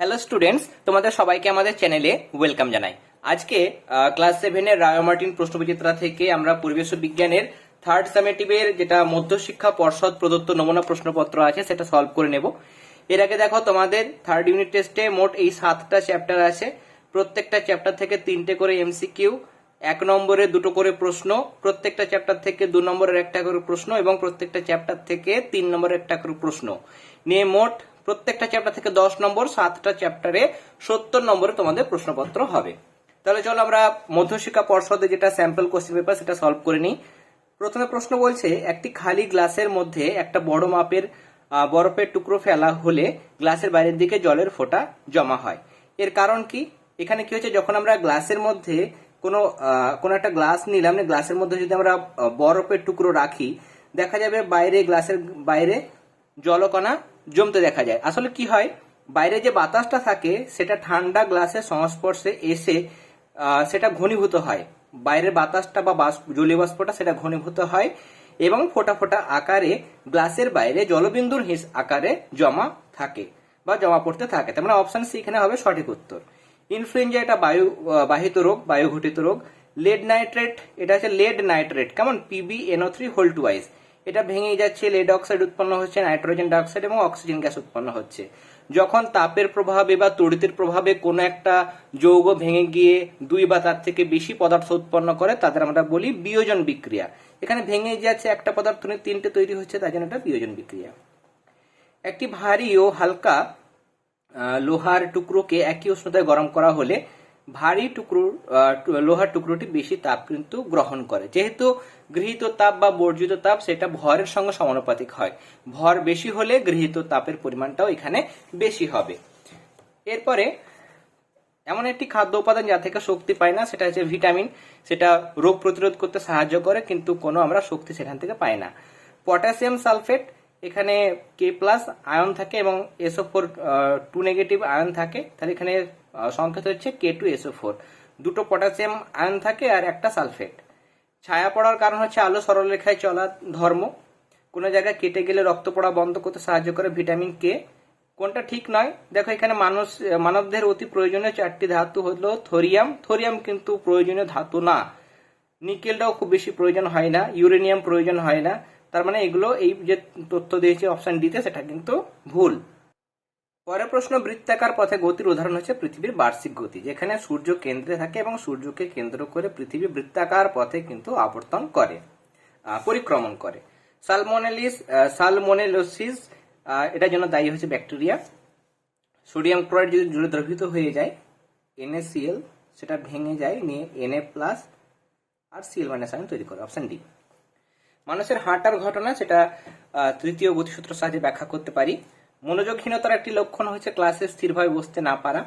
Hello students তোমাদের সবাইকে আমাদের চ্যানেলে ওয়েলকাম জানাই। আজকে ক্লাস সেভেনের রায় মার্টিন প্রশ্নবিচিত্রা থেকে আমরা পরিবেশ বিজ্ঞানের থার্ড সামেটিভের যেটা মধ্যশিক্ষা পর্ষদ প্রদত্ত নমুনা প্রশ্নপত্র আছে, সেটা সলভ করে নেব। এর আগে দেখো, তোমাদের থার্ড ইউনিট টেস্টে মোট এই সাতটা চ্যাপ্টার আছে। প্রত্যেকটা চ্যাপ্টার থেকে তিনটে করে এমসিকিউ এক নম্বরে দুটো করে প্রশ্ন, প্রত্যেকটা চ্যাপ্টার থেকে দু নম্বরের একটা করে প্রশ্ন এবং প্রত্যেকটা চ্যাপ্টার থেকে তিন নম্বরের একটা করে প্রশ্ন। নিয়ে মোট প্রত্যেকটা চ্যাপ্টার থেকে দশ নম্বর, সাতটা চ্যাপ্টারে সত্তর নম্বরে তোমাদের প্রশ্নপত্র হবে। তাহলে চলো আমরা মধ্যশিক্ষা পর্ষদে যেটা স্যাম্পল কোশ্চেন পেপার সেটা সলভ করে নিই। প্রথমে প্রশ্ন বলছে, একটি খালি গ্লাসের মধ্যে একটা বড় মাপের বরফের টুকরো ফেলা হলে গ্লাসের বাইরের দিকে জলের ফোঁটা জমা হয়। এর কারণ কি? এখানে কি হচ্ছে যখন আমরা গ্লাসের মধ্যে কোনো কোনো একটা গ্লাস নিলাম গ্লাসের মধ্যে যদি আমরা বরফের টুকরো রাখি, দেখা যাবে বাইরে গ্লাসের বাইরে জলকণা জমতে দেখা যায়। আসলে কি হয়? বাইরে যে বাতাসটা থাকে, সেটা ঠান্ডা গ্লাসের সংস্পর্শে এসে সেটা ঘনীভূত হয়। বাইরের বাতাসটা বা বাষ্প জলীয় বাষ্পটা সেটা ঘনীভূত হয় এবং ফোটা ফোটা আকারে গ্লাসের বাইরে জলবিন্দুর হিস আকারে জমা থাকে বা জমা পড়তে থাকে। তার মানে অপশন সি এখানে হবে সঠিক উত্তর। ইনফ্লুয়েঞ্জা এটা বায়ু বাহিত রোগ বায়ু ঘটিত রোগ। লেড নাইট্রেট এটা হচ্ছে লেড নাইট্রেট কেমন? P B N O three whole two এটা ভেঙে যাচ্ছে লেড অক্সাইড উৎপন্ন হচ্ছে নাইট্রোজেন ডাইঅক্সাইড এবং অক্সিজেন গ্যাস উৎপন্ন হচ্ছে। যখন তাপের প্রভাবে বা তড়িতের প্রভাবে কোনো একটা যৌগ ভেঙে গিয়ে দুই বা তার থেকে বেশি পদার্থ উৎপন্ন করে, তাদের আমরা বলি বিয়োজন বিক্রিয়া। এখানে ভেঙে যাচ্ছে একটা পদার্থ নিয়ে তিনটে তৈরি হচ্ছে তাই জন্য এটা বিয়োজন বিক্রিয়া। একটি ভারী ও হালকা লোহার টুকরোকে একই উষ্ণতায় গরম করা হলে ভারী টুকরো লোহার টুকরোটি বেশি তাপ কিন্তু গ্রহণ করে। যেহেতু গৃহীত তাপ বা বর্জিত তাপ সেটা ভরের সঙ্গে সমানুপাতিক হয়। ভর বেশি হলে গৃহীত তাপের পরিমাণটাও এখানে বেশি হবে। এরপরে এমন একটি খাদ্য উপাদান যা থেকে শক্তি পাই না, সেটা হচ্ছে ভিটামিন। সেটা রোগ প্রতিরোধ করতে সাহায্য করে, কিন্তু কোনো আমরা শক্তি সেখান থেকে পাই না। পটাশিয়াম সালফেট, এখানে কে প্লাস আয়ন থাকে এবং S O four two negative ion থাকে। তাহলে এখানে সংকেত হচ্ছে K two S O four দুটো পটাশিয়াম আয়ন থাকে আর একটা সালফেট। ছায়া পড়ার কারণ হচ্ছে আলো সরলরেখায় চলা ধর্ম। কোনো জায়গায় কেটে গেলে রক্ত পড়া বন্ধ করতে সাহায্য করে ভিটামিন কে। কোনটা ঠিক নয়? দেখো এখানে মানুষ মানবদের অতি প্রয়োজনীয় চারটি ধাতু হলো থোরিয়াম। থোরিয়াম কিন্তু প্রয়োজনীয় ধাতু না। নিকেলটাও খুব বেশি প্রয়োজন হয় না। ইউরেনিয়াম প্রয়োজন হয় না। তার মানে এগুলো এই যে তথ্য দিয়েছে অপশন ডিতে সেটা কিন্তু ভুল। পরের প্রশ্ন, বৃত্তাকার পথে গতির উদাহরণ হচ্ছে পৃথিবীর বার্ষিক গতি, যেখানে সূর্য কেন্দ্রে থাকে এবং সূর্যকে কেন্দ্র করে পৃথিবী বৃত্তাকার পথে কিন্তু আবর্তন করে পরিক্রমণ করে। সালমোনেলিস সালমোনেলোসিস এটার জন্য দায়ী হচ্ছে ব্যাকটেরিয়া। সোডিয়াম ক্লোরাইড যদি জলে দ্রবীভূত হয়ে যায় NaCl সেটা ভেঙে যায়, নিয়ে Na প্লাস আর সিএল মাইনাস আয়ন তৈরি করে অপশন ডি মানুষের হাঁটার ঘটনা, সেটা তৃতীয় গতিসূত্র সাহায্যে ব্যাখ্যা করতে পারি। মনোযোগহীনতার একটি লক্ষণ হচ্ছে ক্লাসে স্থিরভাবে বসতে না পারা।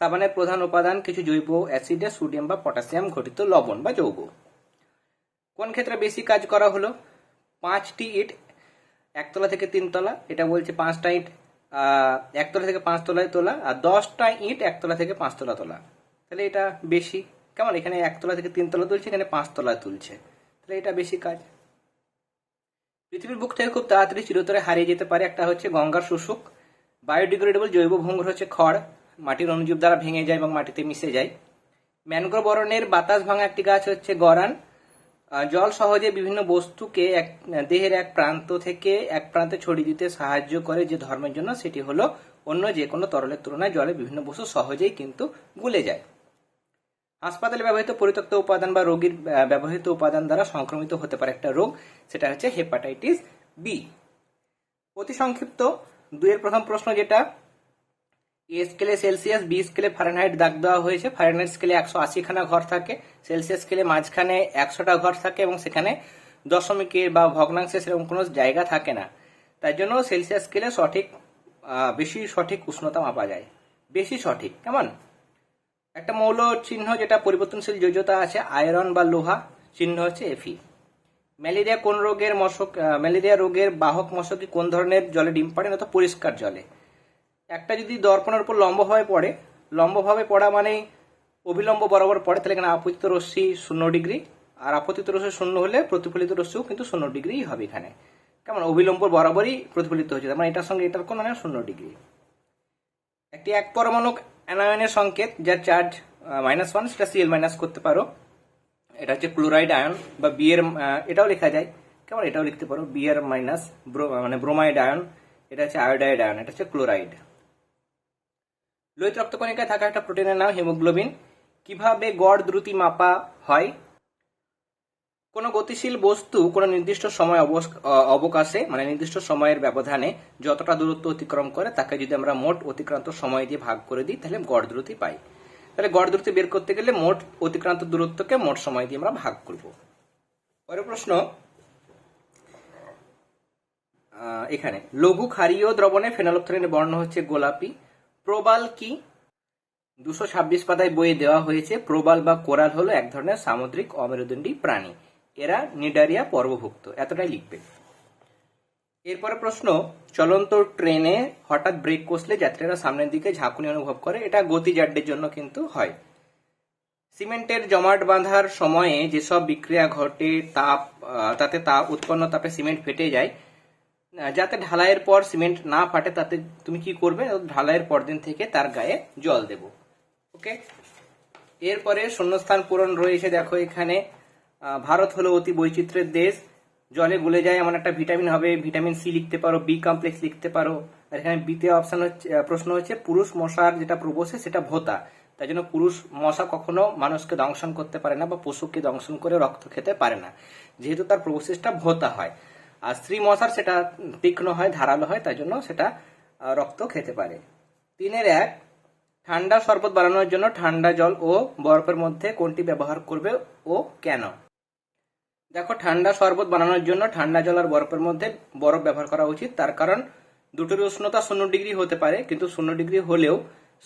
সাবানের প্রধান উপাদান কিছু জৈব অ্যাসিডে, সোডিয়াম বা পটাশিয়াম ঘটিত লবণ বা যৌগ। কোন ক্ষেত্রে বেশি কাজ করা হলো? পাঁচটি ইট, একতলা থেকে তিনতলা, এটা বলছে পাঁচটা ইট একতলা থেকে পাঁচতলায় তোলা আর দশটা ইট একতলা থেকে পাঁচতলা তোলা। তাহলে এটা বেশি। কেমন? এখানে একতলা থেকে তিনতলা তুলছে, এখানে পাঁচতলায় তুলছে। তাহলে এটা বেশি কাজ। পৃথিবীর বুক থেকে খুব তাড়াতাড়ি চিরতরে হারিয়ে যেতে পারে একটা হচ্ছে গঙ্গার শুশুক বায়োডিগ্রেডেবল জৈব ভঙ্গুর হচ্ছে খড়। মাটির অনুজীব দ্বারা ভেঙে যায় এবং মাটিতে মিশে যায়। ম্যানগ্রোভ অরণ্যের বাতাস ভাঙা একটি গাছ হচ্ছে গরান। জল সহজে বিভিন্ন বস্তুকে এক, দেহের এক প্রান্ত থেকে এক প্রান্তে ছড়িয়ে দিতে সাহায্য করে যে ধর্মের জন্য সেটি হলো অন্য যে কোনো তরলের তুলনায় জলে বিভিন্ন বস্তু সহজেই কিন্তু গুলে যায়। হাসপাতালে ব্যবহৃত পরিত্যক্ত উপাদান বা রোগীর ব্যবহৃত উপাদান দ্বারা সংক্রমিত হতে পারে একটা রোগ, সেটা হচ্ছে হেপাটাইটিস বি অতি সংক্ষিপ্ত, দুইয়ের প্রথম প্রশ্ন যেটা এ স্কেলে সেলসিয়াস বি স্কেলে ফারেনহাইট দাগ দেওয়া হয়েছে। ফারেনহাইট স্কেলে একশো আশিখানা ঘর থাকে সেলসিয়াস স্কেলে মাঝখানে একশোটা ঘর থাকে এবং সেখানে দশমিকের বা ভগ্নাংশে সেরকম কোনো জায়গা থাকে না। তাই জন্য সেলসিয়াস স্কেলে সঠিক বেশি সঠিক উষ্ণতা মাপা যায়। বেশি সঠিক, কেমন? একটা মৌল চিহ্ন যেটা পরিবর্তনশীল যোজ্যতা আছে, আয়রন বা লোহা, চিহ্ন হচ্ছে এফি ম্যালেরিয়া কোন রোগের মশক ম্যালেরিয়া রোগের বাহক মশকি কোন ধরনের জলে ডিম পাড়ে তো পরিষ্কার জলে? একটা যদি দর্পণের উপর লম্বভাবে পড়ে, লম্বভাবে পড়া মানে অভিলম্ব বরাবর পড়ে, তাহলে এখানে আপতিত রশ্মি শূন্য ডিগ্রি, আর আপতিত রশ্মি শূন্য হলে প্রতিফলিত রশ্মিও কিন্তু শূন্য ডিগ্রি হবে এখানে। কেমন? অভিলম্ব বরাবরই প্রতিফলিত হচ্ছে মানে এটার সঙ্গে এটার কোন মানে শূন্য ডিগ্রি। একটি এক পরমাণু অ্যানায়নের সংকেত যার চার্জ মাইনাস ওয়ান সেটা সিএল মাইনাস করতে পারো। এটা হচ্ছে ক্লোরাইড আয়ন বা বিয়ের এটাও লেখা যায়। কেমন? এটাও লিখতে পারো। বিয়ার মাইনাস মানে ব্রোমাইড আয়ন, এটা হচ্ছে আয়োডাইড আয়ন, এটা হচ্ছে ক্লোরাইড লোহিত রক্তকণিকায় থাকা একটা প্রোটিনের নাম হিমোগ্লোবিন কীভাবে গড় দ্রুতি মাপা হয়? কোনো গতিশীল বস্তু কোনো নির্দিষ্ট সময় অবকাশে মানে নির্দিষ্ট সময়ের ব্যবধানে যতটা দূরত্ব অতিক্রম করে, তাকে যদি আমরা মোট অতিক্রান্ত সময় দিয়ে ভাগ করে দিই, তাহলে গড় দ্রুতি পাই। তাহলে গড় দ্রুতি বের করতে গেলে মোট অতিক্রান্ত দূরত্বকে মোট সময় দিয়ে আমরা ভাগ করব। পরের প্রশ্ন এখানে, লঘু ক্ষারীয় দ্রবণে ফেনলফথলিনের বর্ণ হচ্ছে গোলাপি। প্রবাল কি? দুশো ছাব্বিশ পাতায় বইয়ে দেওয়া হয়েছে, প্রবাল বা কোরাল হলো এক ধরনের সামুদ্রিক অমেরুদণ্ডী প্রাণী। এরা নিডারিয়া পর্বভুক্ত, এতটাই লিখবে। এরপরে প্রশ্ন, চলন্ত ট্রেনে হঠাৎ ব্রেক কষলে যাত্রীরা সামনের দিকে ঝাঁকুনি অনুভব করে, এটা গতি গতিজাড্যের জন্য কিন্তু হয়। সিমেন্টের জমাট বাঁধার সময়ে যেসব বিক্রিয়া ঘটে, তাপ তাতে তাপ উৎপন্ন তাপে সিমেন্ট ফেটে যায় যাতে ঢালাইয়ের পর সিমেন্ট না ফাটে, তাতে তুমি কি করবে? ঢালাইয়ের পরদিন থেকে তার গায়ে জল দেব। ওকে? এরপরে শূন্যস্থান পূরণ রয়েছে, দেখো এখানে। ভারত হলো অতি বৈচিত্র্যের দেশ। জলে গলে যায় এমন একটা ভিটামিন হবে ভিটামিন সি লিখতে পারো বি কমপ্লেক্স লিখতে পারো। আর এখানে বিতে অপশন হচ্ছে প্রশ্ন হচ্ছে, পুরুষ মশার যেটা প্রবসে সেটা ভোতা। তাই জন্য পুরুষ মশা কখনো মানুষকে দংশন করতে পারে না বা পশুকে দংশন করে রক্ত খেতে পারে না। যেহেতু তার প্রবসেসটা ভোতা হয়। আর স্ত্রী মশার সেটা তীক্ষ্ণ হয়, ধারালো হয় তাই জন্য সেটা রক্ত খেতে পারে। তিনের এক, ঠান্ডা শরবত বানানোর জন্য ঠান্ডা জল ও বরফের মধ্যে কোনটি ব্যবহার করবে ও কেন? দেখো, ঠান্ডা শরবত বানানোর জন্য ঠান্ডা জল আর বরফের মধ্যে বরফ ব্যবহার করা উচিত। তার কারণ দুটোর উষ্ণতা শূন্য ডিগ্রি হতে পারে, কিন্তু শূন্য ডিগ্রি হলেও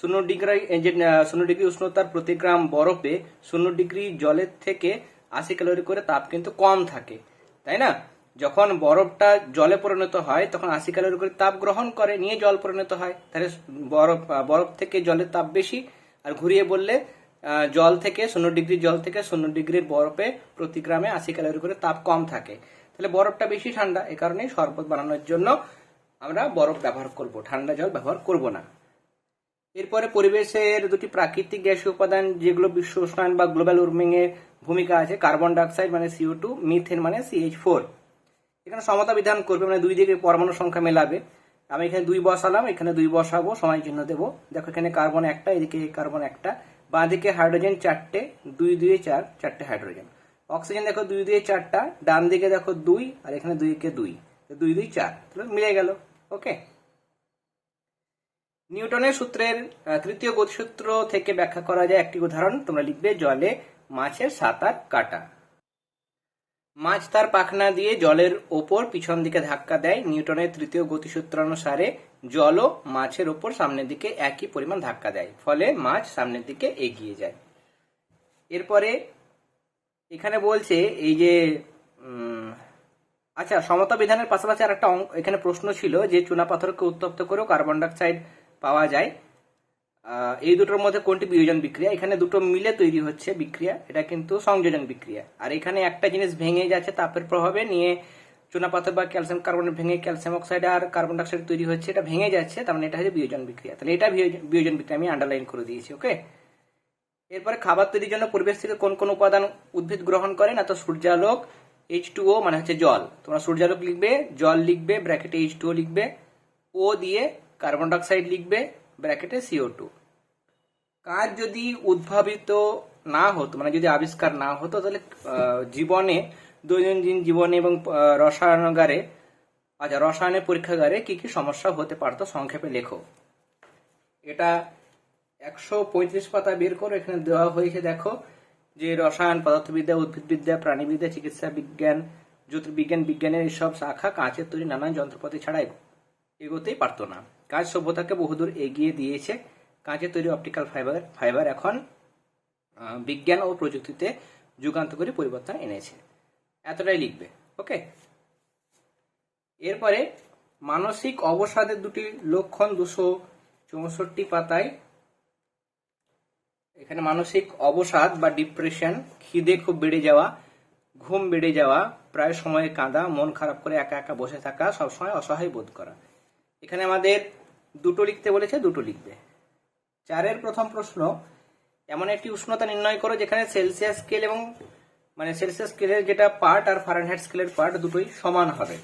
শূন্য ডিগ্রি যে শূন্য ডিগ্রি উষ্ণতার প্রতি গ্রাম বরফে শূন্য ডিগ্রি জলের থেকে আশি ক্যালোরি করে তাপ কিন্তু কম থাকে, তাই না? যখন বরফটা জলে পরিণত হয়, তখন আশি ক্যালোরি করে তাপ গ্রহণ করে, নিয়ে জল পরিণত হয়। তাহলে বরফ বরফ থেকে জলের তাপ বেশি। আর ঘুরিয়ে বললে জল থেকে, শূন্য ডিগ্রি জল থেকে শূন্য ডিগ্রির বরফে প্রতি গ্রামে আশি ক্যালোরি করে তাপ কম থাকে। তাহলে বরফটা বেশি ঠান্ডা, এ কারণেই শরবত বানানোর জন্য আমরা বরফ ব্যবহার করব। ঠান্ডা জল ব্যবহার করব না। এরপরে পরিবেশের দুটি প্রাকৃতিক গ্যাসীয় উপাদান, যেগুলো বিশ্ব উষ্ণায়ন বা গ্লোবাল ওয়ার্মিং এর ভূমিকা আছে, কার্বন ডাইঅক্সাইড মানে সিও টু মিথেন মানে সিএইচ ফোর এখানে সমতা বিধান করবে মানে দুই দিকে পরমাণু সংখ্যা মেলাবে। আমি এখানে দুই বসালাম, এখানে দুই বসাবো, সময় চিহ্ন দেবো। দেখো এখানে কার্বন একটা, এদিকে কার্বন একটা। বাঁ দিকে হাইড্রোজেন চারটে, দুই দুই চার, চারটে হাইড্রোজেন অক্সিজেন দেখো দুই দুই চারটা, ডান দিকে দেখো দুই, আর এখানে দুইকে দুই। দুই দুই চার, তাহলে মিলে গেল ওকে নিউটনের সূত্রের তৃতীয় গতিসূত্র থেকে ব্যাখ্যা করা যায় একটি উদাহরণ, তোমরা লিখবে জলে মাছের সাঁতার কাটা। মাছ তার পাখনা দিয়ে জলের ওপর পিছন দিকে ধাক্কা দেয়। নিউটনের তৃতীয় গতিসূত্র অনুসারে জলও মাছের ওপর সামনের দিকে একই পরিমাণ ধাক্কা দেয়, ফলে মাছ সামনের দিকে এগিয়ে যায়। এরপরে এখানে বলছে এই যে আচ্ছা সমতা বিধানের পাশাপাশি আর একটা এখানে প্রশ্ন ছিল যে চুনাপাথরকে উত্তপ্ত করেও কার্বন ডাইঅক্সাইড পাওয়া যায়। এই দুটোর মধ্যে কোনটি বিয়োজন বিক্রিয়া? এখানে দুটো মিলে তৈরি হচ্ছে বিক্রিয়া, এটা কিন্তু সংযোজন বিক্রিয়া। আর এখানে একটা জিনিস ভেঙে যাচ্ছে, তাপের প্রভাবে নিয়ে চুনাপাথর বা ক্যালসিয়াম কার্বনেট ভেঙে ক্যালসিয়াম অক্সাইড আর কার্বন ডাইঅক্সাইড তৈরি হচ্ছে, এটা ভেঙে যাচ্ছে, তার মানে এটা হচ্ছে বিয়োজন বিক্রিয়া। তাহলে এটা বিয়োজন বিক্রিয়া আমি আন্ডারলাইন করে দিয়েছি ওকে এরপরে খাবার তৈরির জন্য পরিবেশ থেকে কোন কোন উপাদান উদ্ভিদ গ্রহণ করে না, তো সূর্যালোক এইচ টু ও মানে হচ্ছে জল। তোমরা সূর্যালোক লিখবে, জল লিখবে ব্র্যাকেটে এইচ টু ও লিখবে ও দিয়ে কার্বন ডাইঅক্সাইড লিখবে ব্র্যাকেটে সিও টু কাজ যদি উদ্ভাবিত না হতো মানে যদি আবিষ্কার না হতো, তাহলে জীবনে, দৈনন্দিন জীবনে এবং রসায়নাগারে আচ্ছা রসায়নের পরীক্ষাগারে কি কি সমস্যা হতে পারতো সংক্ষেপে লেখো। এটা একশো পঁয়ত্রিশ পাতা বের করে, এখানে দেওয়া হয়েছে, দেখো, যে রসায়ন, পদার্থবিদ্যা, উদ্ভিদবিদ্যা, প্রাণীবিদ্যা, চিকিৎসা বিজ্ঞান, জ্যোতির্বিজ্ঞান, বিজ্ঞানের এইসব শাখা, কাঁচের তৈরি নানান যন্ত্রপাতি ছাড়া এগো- এগোতেই পারতো না। কাজ সভ্যতাকে বহুদূর এগিয়ে দিয়েছে। কাঁচের তৈরি অপটিক্যাল ফাইবার ফাইবার এখন বিজ্ঞান ও প্রযুক্তিতে যুগান্তকারী পরিবর্তন এনেছে। এতটাই লিখবে ওকে এরপরে মানসিক অবসাদের দুটি লক্ষণ দুশো চৌষট্টি পাতায়। এখানে মানসিক অবসাদ বা ডিপ্রেশন খিদে খুব বেড়ে যাওয়া, ঘুম বেড়ে যাওয়া, প্রায় সময় কাঁদা, মন খারাপ করে একা একা বসে থাকা, সবসময় অসহায় বোধ করা। এখানে আমাদের দুটো লিখতে বলেছে, দুটো লিখবে। চারের প্রথম প্রশ্ন, এমন একটি উষ্ণতা নির্ণয় করো যেখানে সেলসিয়াস স্কেল এবং মানে সেলসিয়াস স্কেলের যেটা পার্ট আর ফারেনহাইট স্কেলের পার্ট দুটোই সমান হবে।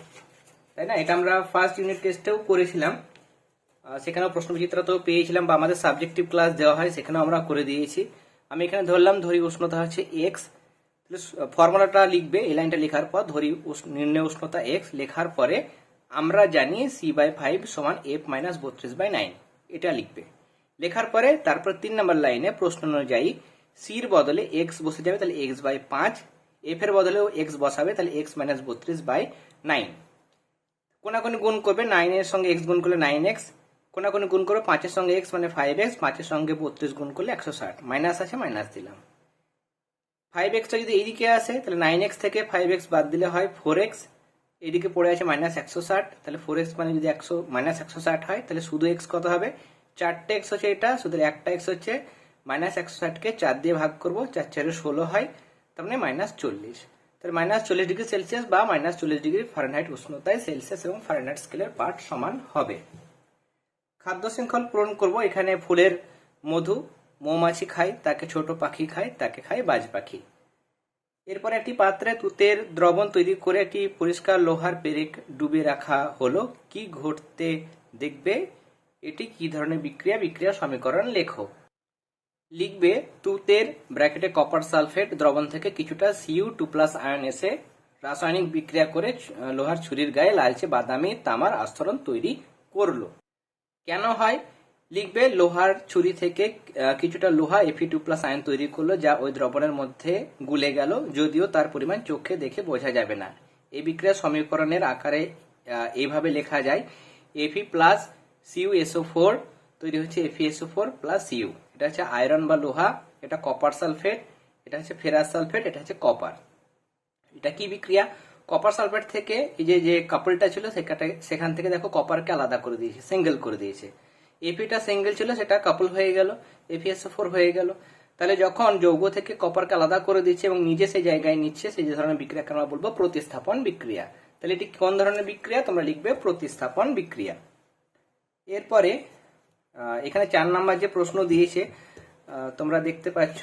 তাই না? এটা আমরা ফার্স্ট ইউনিট টেস্টেও করেছিলাম। সেখানেও প্রশ্ন বিচিত্র তো পেয়েছিলাম বা আমাদের সাবজেক্টিভ ক্লাস দেওয়া হয়, সেখানেও আমরা করে দিয়েছি। আমি এখানে ধরলাম, ধরি উষ্ণতা হচ্ছে এক্স ফর্মুলাটা লিখবে, এই লাইনটা লেখার পর ধরি নির্ণয় উষ্ণতা এক্স লেখার পরে আমরা জানি সি বাই ফাইভ সমান এফ মাইনাস বত্রিশ বাই নাইন এটা লিখবে। লেখার পরে তারপর তিন নম্বর লাইনে প্রশ্ন অনুযায়ী সির বদলে এক্স বসে যাবে, তাহলে এক্স বাই পাঁচ। এফ এর বদলেও এক্স বসাবে, তাহলে এক্স মাইনাস বত্রিশ বাই নাইন কোনাকুনি গুণ করবে নাইন এর সঙ্গে এক্স গুণ করলে নাইন এক্স কোনাকুনি গুণ করবে পাঁচের সঙ্গে এক্স মানে ফাইভ এক্স পাঁচের সঙ্গে বত্রিশ গুণ করলে একশো ষাট। মাইনাস আছে মাইনাস দিলাম। ফাইভ এক্সটা যদি এইদিকে আসে, তাহলে নাইন এক্স থেকে ফাইভ এক্স বাদ দিলে হয় ফোর এক্স এইদিকে পড়ে আছে মাইনাস একশো ষাট, তাহলে ফোর এক্স মানে যদি একশো মাইনাস একশো ষাট হয়, তাহলে শুধু এক্স কত হবে? চারটে এক্স হচ্ছে এটা, শুধু একটা এক্স হচ্ছে মাইনাস একশো ষাটকে চার দিয়ে ভাগ করব, চার চারে ষোলো হয়, তার মানে মাইনাস চল্লিশ। তাহলে মাইনাস চল্লিশ ডিগ্রি সেলসিয়াস বা মাইনাস চল্লিশ ডিগ্রি ফারেনহাইট উষ্ণতায় সেলসিয়াস এবং ফারেনহাইট স্কেলের পার্ট সমান হবে। খাদ্য শৃঙ্খল পূরণ করব, এখানে ফুলের মধু, মৌমাছি খায়, তাকে ছোট পাখি খায়, তাকে খায় বাজ পাখি। এরপরে একটি পাত্রে তুতের দ্রবণ তৈরি করে একটি পরিষ্কার লোহার পেরেক ডুবে রাখা হলো। কি ঘটতে দেখবে? এটি কি ধরনের বিক্রিয়া? বিক্রিয়া সমীকরণ লেখো। লিখবে, তুতের ব্র্যাকেটে কপার সালফেট দ্রবণ থেকে কিছুটা সিইউ টু প্লাস আয়ন এসে রাসায়নিক বিক্রিয়া করে লোহার ছুরির গায়ে লালচে বাদামি তামার আস্তরণ তৈরি করল। কেন হয়? লিখবে লোহার ছুরি থেকে কিছুটা লোহা এফি টু প্লাস আয়ন তৈরি করল, যা ওই দ্রবণের মধ্যে গুলে গেল, যদিও তার পরিমাণ চোখে দেখে বোঝা যাবে না। এই বিক্রিয়া সমীকরণের আকারে এইভাবে লেখা যায় F E plus CU SO four তৈরি হচ্ছে F E SO four plus CU এটা হচ্ছে আয়রন বা লোহা, এটা কপার সালফেট এটা হচ্ছে ফেরাস সালফেট এটা হচ্ছে কপার এটা কি বিক্রিয়া? কপার সালফেট থেকে এই যে যে কাপড়টা ছিল, সেখান থেকে দেখো কপারকে আলাদা করে দিয়েছে সিঙ্গেল করে দিয়েছে। এপিটা সিঙ্গেল ছিল, সেটা কাপল হয়ে গেল এপিএসও ফোর হয়ে গেল। তাহলে যখন যৌগ থেকে কপারকে আলাদা করে দিচ্ছে এবং নিজে সেই জায়গায় নিচ্ছে, সেই যে ধরনের বিক্রিয়াকে আমরা বলব? প্রতিস্থাপন বিক্রিয়া। তাহলে এটি কোন ধরনের বিক্রিয়া? তোমরা লিখবে প্রতিস্থাপন বিক্রিয়া। এরপরে এখানে চার নাম্বার যে প্রশ্ন দিয়েছে তোমরা দেখতে পাচ্ছ।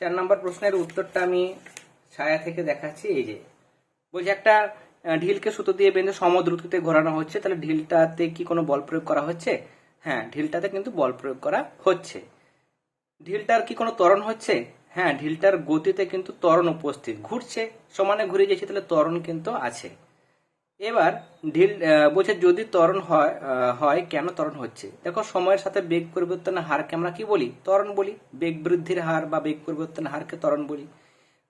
চার নাম্বার প্রশ্নের উত্তরটা আমি ছায়া থেকে দেখাচ্ছি। এই যে, বলছি একটা ঢিলকে সুতো দিয়ে বেঁধে সমদ্রুতিতে ঘোরানো হচ্ছে। তাহলে ঢিলটাতে কি কোনো বল প্রয়োগ করা হচ্ছে? হ্যাঁ ঢিলটাতে কিন্তু বল প্রয়োগ করা হচ্ছে। ঢিলটার কি কোনো ত্বরণ হচ্ছে? হ্যাঁ ঢিলটার গতিতে কিন্তু ত্বরণ উপস্থিত। ঘুরছে, সমানে ঘুরে যাচ্ছে, তাহলে ত্বরণ কিন্তু আছে। এবার ঢিল বলছে যদি ত্বরণ হয় হয়, কেন ত্বরণ হচ্ছে? দেখো, সময়ের সাথে বেগ পরিবর্তনের হারকে আমরা কি বলি? ত্বরণ বলি। বেগ বৃদ্ধির হার বা বেগ পরিবর্তনের হারকে ত্বরণ বলি।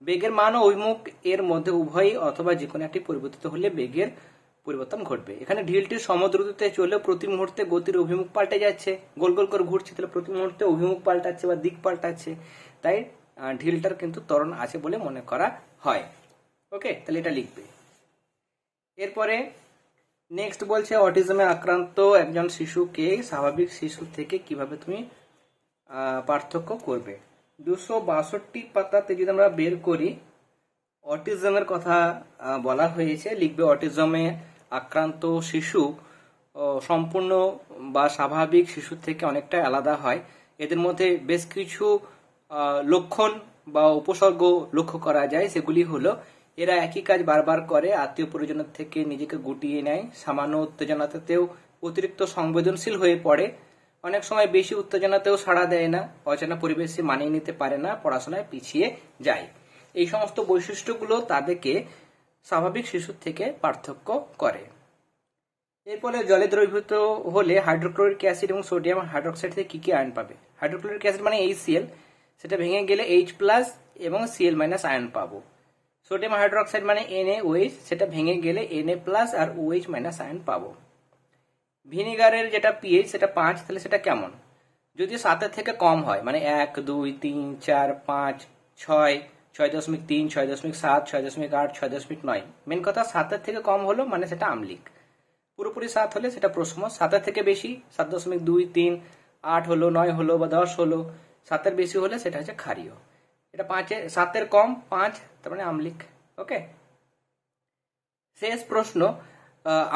বেগের মান ও অভিমুখ, এর মধ্যে উভয়ই অথবা যে কোনো একটি পরিবর্তিত হলে বেগের পরিবর্তন ঘটবে। এখানে ঢিলটি সমদ্রুতিতে চলে প্রতি মুহূর্তে গতির অভিমুখ পাল্টে যাচ্ছে। গোল গোল করে ঘুরছে, তাহলে প্রতি মুহূর্তে অভিমুখ পাল্টাচ্ছে বা দিক পাল্টাচ্ছে। তাই ঢিলটার কিন্তু ত্বরণ আছে বলে মনে করা হয়। ওকে, তাহলে এটা লিখবে। এরপরে নেক্সট বলছে, অটিজমে আক্রান্ত একজন শিশুকে স্বাভাবিক শিশু থেকে কীভাবে তুমি পার্থক্য করবে? দুশো বাষট্টি পাতাতে যদি আমরা বের করি, অটিজমের কথা বলা হয়েছে, লিখবে, অটিজমে আক্রান্ত শিশু সম্পূর্ণ বা স্বাভাবিক শিশুর থেকে অনেকটা আলাদা হয়। এদের মধ্যে বেশ কিছু লক্ষণ বা উপসর্গ লক্ষ্য করা যায়। সেগুলি হলো, এরা একই কাজ বারবার করে, আত্মীয় পরিজনের থেকে নিজেকে গুটিয়ে নেয়, সামান্য উত্তেজনাতেও অতিরিক্ত সংবেদনশীল হয়ে পড়ে। অনেক সময় বেশি উত্তেজনাতেও সাড়া দেয় না, অচেনা পরিবেশে মানিয়ে নিতে পারে না, পড়াশোনায় পিছিয়ে যায়। এই সমস্ত বৈশিষ্ট্যগুলো তাদেরকে স্বাভাবিক শিশুর থেকে পার্থক্য করে। এর ফলে জলে দ্রবীভূত হলে হাইড্রোক্লোরিক অ্যাসিড এবং সোডিয়াম হাইড্রোক্সাইড থেকে কি কি আয়ন পাবে? হাইড্রোক্লোরিক অ্যাসিড মানে এইচসিএল সেটা ভেঙে গেলে এইচ প্লাস এবং সিএল মাইনাস আয়ন পাবো। সোডিয়াম হাইড্রোক্সাইড মানে এনএ ওএইচ সেটা ভেঙে গেলে এনএ প্লাস আর ওএইচ মাইনাস আয়ন পাবো। ভিনিগারের যেটা পিএইচ সেটা পাঁচ, তাহলে সেটা কেমন? যদি সাতের থেকে কম হয় মানে এক, দুই, তিন, চার, পাঁচ, ছয় ছয় দশমিক তিন, ছয় দশমিক সাত, ছয় দশমিক আট, ছয় দশমিক নয়। মেন কথা সাতের থেকে কম হলো মানে সেটা আমলিক। পুরোপুরি সাত হলে সেটা প্রশ্ন। সাতের থেকে বেশি, সাত দশমিক দুই, তিন, আট হলো, নয় হলো বা দশ হলো, সাতের বেশি হলে সেটা হচ্ছে ক্ষারীয়। এটা পাঁচে, সাতের কম, পাঁচ, তার মানে আমলিক। ওকে শেষ প্রশ্ন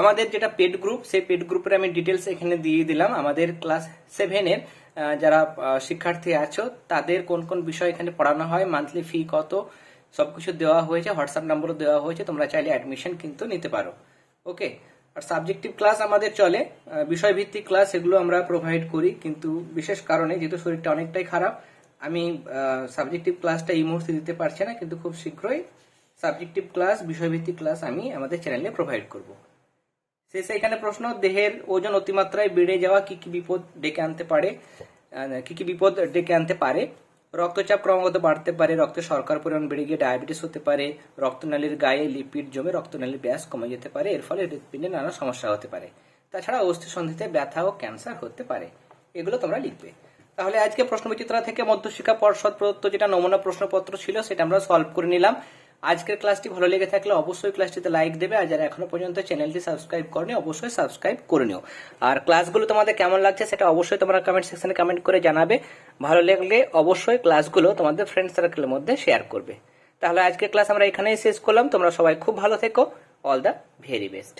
আমাদের যেটা পেড গ্রুপ সেই পেড গ্রুপের আমি ডিটেলস এখানে দিয়ে দিলাম। আমাদের ক্লাস সেভেনের যারা শিক্ষার্থী আছো, তাদের কোন কোন বিষয় এখানে পড়ানো হয় মান্থলি ফি কত, সবকিছু দেওয়া হয়েছে হোয়াটসঅ্যাপ নাম্বারও দেওয়া হয়েছে, তোমরা চাইলে অ্যাডমিশন কিন্তু নিতে পারো। ওকে? আর সাবজেক্টিভ ক্লাস আমাদের চলে। বিষয়ভিত্তিক ক্লাস এগুলো আমরা প্রোভাইড করি, কিন্তু বিশেষ কারণে যেহেতু শরীরটা অনেকটাই খারাপ, আমি সাবজেক্টিভ ক্লাসটা এই মুহূর্তে দিতে পারছি না, কিন্তু খুব শীঘ্রই সাবজেক্টিভ ক্লাস বিষয়ভিত্তিক ক্লাস আমি আমাদের চ্যানেলে প্রোভাইড করব। শেষে এখানে প্রশ্ন, দেহের ওজন অতিমাত্রায় বেড়ে যাওয়া কি কি বিপদ ডেকে আনতে পারে? কি কি বিপদ ডেকে আনতে পারে? রক্তচাপ ক্রমাগত বাড়তে পারে, রক্তে শর্করার পরিমাণ বেড়ে গিয়ে ডায়াবেটিস হতে পারে, রক্তনালীর গায়ে লিপিড জমে রক্তনালীর ব্যাস কমে যেতে পারে, এর ফলে হৃৎপিণ্ডে নানা সমস্যা হতে পারে। তাছাড়া অস্থি সন্ধিতে ব্যথা ও ক্যান্সার হতে পারে। এগুলো তোমরা লিখবে। তাহলে আজকে প্রশ্নবিচিত্রা থেকে মধ্যশিক্ষা পর্ষদ প্রদত্ত যেটা নমুনা প্রশ্নপত্র ছিল, সেটা আমরা সলভ করে নিলাম। আজকের ক্লাসটি ভালো লেগে থাকলে অবশ্যই ক্লাসটিতে লাইক দেবে, আর যারা এখনও পর্যন্ত চ্যানেলটি সাবস্ক্রাইব করেনি, অবশ্যই সাবস্ক্রাইব করে নিও। আর ক্লাসগুলো তোমাদের কেমন লাগছে সেটা অবশ্যই তোমরা কমেন্ট সেকশনে কমেন্ট করে জানাবে। ভালো লাগলে অবশ্যই ক্লাসগুলো তোমাদের ফ্রেন্ড সার্কেলের মধ্যে শেয়ার করবে। তাহলে আজকের ক্লাস আমরা এখানেই শেষ করলাম। তোমরা সবাই খুব ভালো থেকো। All the very best